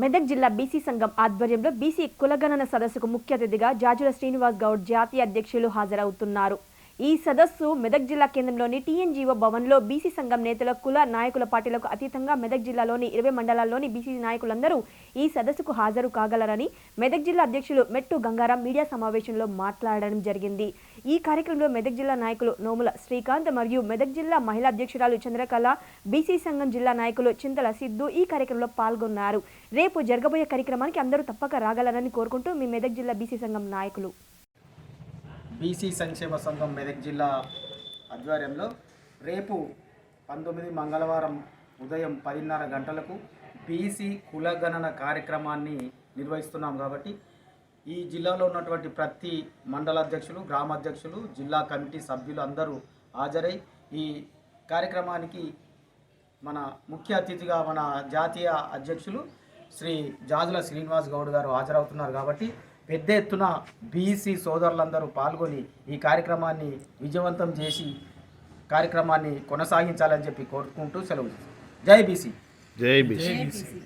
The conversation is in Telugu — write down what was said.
మెదక్ జిల్లా బీసీ సంఘం ఆధ్వర్యంలో బీసీ కులగణన సదస్సుకు ముఖ్య అతిథిగా జాజుల శ్రీనివాస్ గౌడ్ జాతీయ అధ్యక్షులు హాజరవుతున్నారు. ఈ సదస్సు మెదక్ జిల్లా కేంద్రంలోని టీఎన్జీఓ భవన్లో బీసీ సంఘం నేతల కుల నాయకుల పార్టీలకు అతీతంగా మెదక్ జిల్లాలోని ఇరవై మండలాల్లోని బీసీ నాయకులందరూ ఈ సదస్సుకు హాజరు కాగలరని మెదక్ జిల్లా అధ్యక్షులు మెట్టు గంగారాం మీడియా సమావేశంలో మాట్లాడడం జరిగింది. ఈ కార్యక్రమంలో మెదక్ జిల్లా నాయకులు నోముల శ్రీకాంత్ మరియు మెదక్ జిల్లా మహిళా అధ్యక్షురాలు చంద్రకళ బీసీ సంఘం జిల్లా నాయకులు చింతల సిద్ధు ఈ కార్యక్రమంలో పాల్గొన్నారు. రేపు జరగబోయే కార్యక్రమానికి అందరూ తప్పక రాగలరని కోరుకుంటూ మీ మెదక్ జిల్లా బీసీ సంఘం నాయకులు బీసీ సంక్షేమ సంఘం మెదక్ జిల్లా ఆధ్వర్యంలో రేపు పంతొమ్మిది మంగళవారం ఉదయం పదిన్నర గంటలకు బీసీ కులగణన కార్యక్రమాన్ని నిర్వహిస్తున్నాం కాబట్టి ఈ జిల్లాలో ఉన్నటువంటి ప్రతి మండల అధ్యక్షులు గ్రామాధ్యక్షులు జిల్లా కమిటీ సభ్యులు అందరూ హాజరై ఈ కార్యక్రమానికి మన ముఖ్య అతిథిగా మన జాతీయ అధ్యక్షులు శ్రీ జాజుల శ్రీనివాస్ గౌడ్ గారు హాజరవుతున్నారు కాబట్టి పెద్ద ఎత్తున బీసీ సోదరులందరూ పాల్గొని ఈ కార్యక్రమాన్ని విజయవంతం చేసి కార్యక్రమాన్ని కొనసాగించాలని చెప్పి కోరుకుంటూ సెలవు జై బీసీ. జై బీసీ.